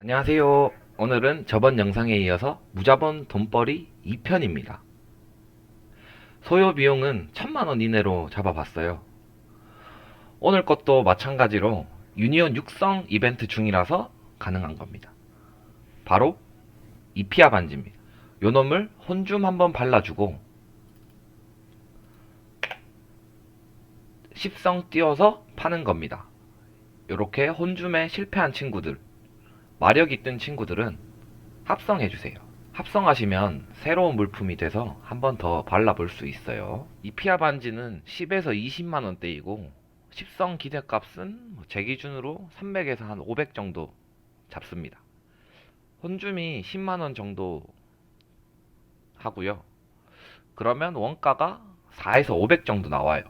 안녕하세요. 오늘은 저번 영상에 이어서 무자본 돈벌이 2편입니다. 소요 비용은 천만원 이내로 잡아봤어요. 오늘 것도 마찬가지로 유니온 육성 이벤트 중이라서 가능한 겁니다. 바로 이피아 반지입니다. 요 놈을 혼줌 한번 발라주고 10성 띄워서 파는 겁니다. 요렇게 혼줌에 실패한 친구들 마력이 뜬 친구들은 합성해주세요. 합성하시면 새로운 물품이 돼서 한 번 더 발라볼 수 있어요. 이 피아 반지는 10에서 20만원대이고 10성 기대값은 뭐제 기준으로 300에서 한 500 정도 잡습니다. 혼줌이 10만원 정도 하고요. 그러면 원가가 4에서 500 정도 나와요.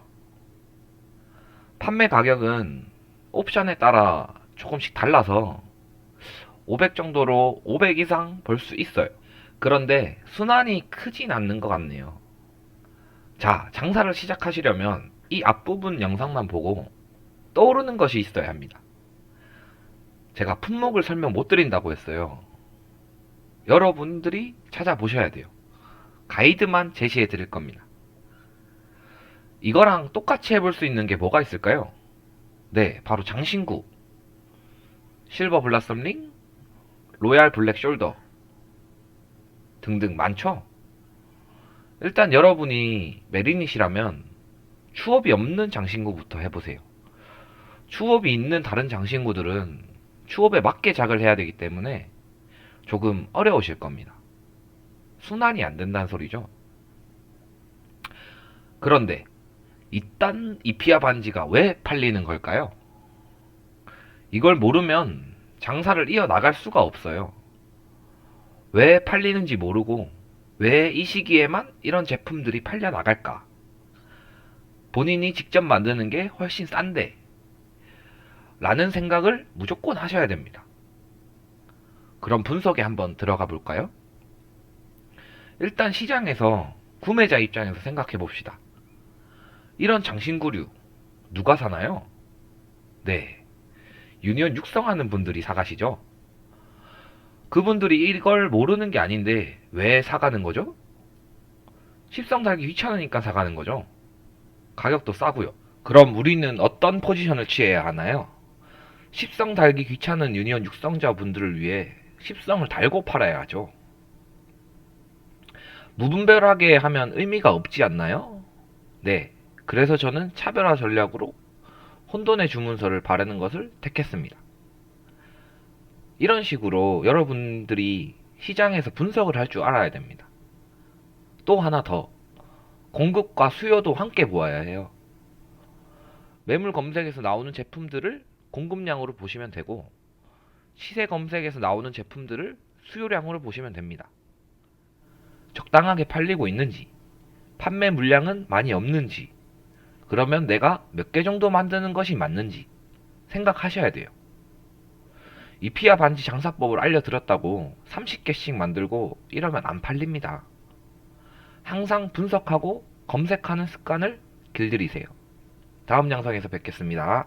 판매 가격은 옵션에 따라 조금씩 달라서 500 정도로 500 이상 벌 수 있어요. 그런데 순환이 크진 않는 것 같네요. 자, 장사를 시작하시려면 이 앞부분 영상만 보고 떠오르는 것이 있어야 합니다. 제가 품목을 설명 못 드린다고 했어요. 여러분들이 찾아보셔야 돼요. 가이드만 제시해 드릴 겁니다. 이거랑 똑같이 해볼 수 있는 게 뭐가 있을까요? 네, 바로 장신구, 실버 블라썸 링, 로얄 블랙 숄더 등등 많죠? 일단 여러분이 메리닛이라면 추업이 없는 장신구부터 해보세요. 추업이 있는 다른 장신구들은 추업에 맞게 작을 해야 되기 때문에 조금 어려우실 겁니다. 순환이 안 된다는 소리죠. 그런데 이딴 이피아 반지가 왜 팔리는 걸까요? 이걸 모르면 장사를 이어나갈 수가 없어요. 왜 팔리는지 모르고 왜 이 시기에만 이런 제품들이 팔려 나갈까? 본인이 직접 만드는 게 훨씬 싼데 라는 생각을 무조건 하셔야 됩니다. 그럼 분석에 한번 들어가 볼까요? 일단 시장에서 구매자 입장에서 생각해 봅시다. 이런 장신구류 누가 사나요? 네. 유니온 육성하는 분들이 사가시죠? 그분들이 이걸 모르는 게 아닌데 왜 사가는 거죠? 십성 달기 귀찮으니까 사가는 거죠. 가격도 싸고요. 그럼 우리는 어떤 포지션을 취해야 하나요? 십성 달기 귀찮은 유니온 육성자 분들을 위해 십성을 달고 팔아야 하죠. 무분별하게 하면 의미가 없지 않나요? 네. 그래서 저는 차별화 전략으로 혼돈의 주문서를 바르는 것을 택했습니다. 이런 식으로 여러분들이 시장에서 분석을 할 줄 알아야 됩니다. 또 하나 더. 공급과 수요도 함께 보아야 해요. 매물 검색에서 나오는 제품들을 공급량으로 보시면 되고, 시세 검색에서 나오는 제품들을 수요량으로 보시면 됩니다. 적당하게 팔리고 있는지, 판매 물량은 많이 없는지, 그러면 내가 몇 개 정도 만드는 것이 맞는지 생각하셔야 돼요. 이 피아 반지 장사법을 알려드렸다고 30개씩 만들고 이러면 안 팔립니다. 항상 분석하고 검색하는 습관을 길들이세요. 다음 영상에서 뵙겠습니다.